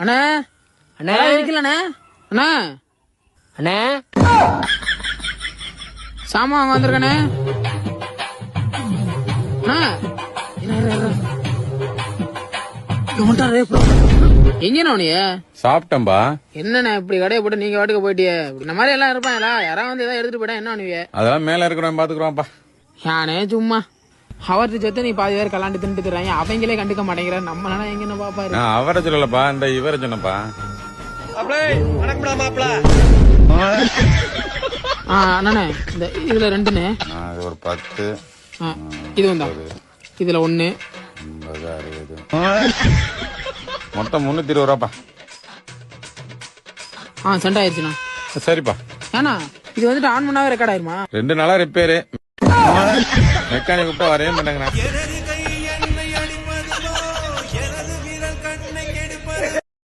அண்ணா. அண்ணே. இருக்கலண்ணே அண்ணா. அண்ணே. சாமான் வாங்க வந்திருக்கண்ணே. சாப்பிட்டேன்பா. என்னண்ணே இப்படி கடையை போட்டு நீங்க வாட்டுக்கு போயிட்டியே? இப்படி இந்த மாதிரி எல்லாம் இருப்பாங்களா யாராவது வந்து ஏதாவது எடுத்துட்டு போயிட்டா என்ன அதெல்லாம் மேல இருக்கிறவன் பாத்துக்கிறோம்ப்பா யானே சும்மா. அவர்த்து சொத்து நீ பாதி பேர் கலாண்டு தின்ட்டு தர்றாங்க அவங்களே கண்டுக்க மாட்டேங்கிறார். நம்மளால எங்க என்ன பாப்பாரு அவரை சொல்லலப்பா இந்த இவரை சொன்னப்பா. ஆ அண்ணனே இந்த இதுல ரெண்டுண்ணே ஒரு பத்து. இது வந்தா. இதுல ஒண்ணு. அறுபது. மொத்தம் முன்னூத்தி இருபது ரூபாப்பா. ஆ சென்ட் ஆயிடுச்சுண்ணா. சரிப்பா. ஏண்ணா இது வந்துட்டு ஆன் பண்ணாவே ரெக்கார்ட் ஆயிருமா? ரெண்டு நாளா ரிப்பேரு மெக்கானிக் கூப்பிட்டா வரவே மாட்டாங்கண்ணா.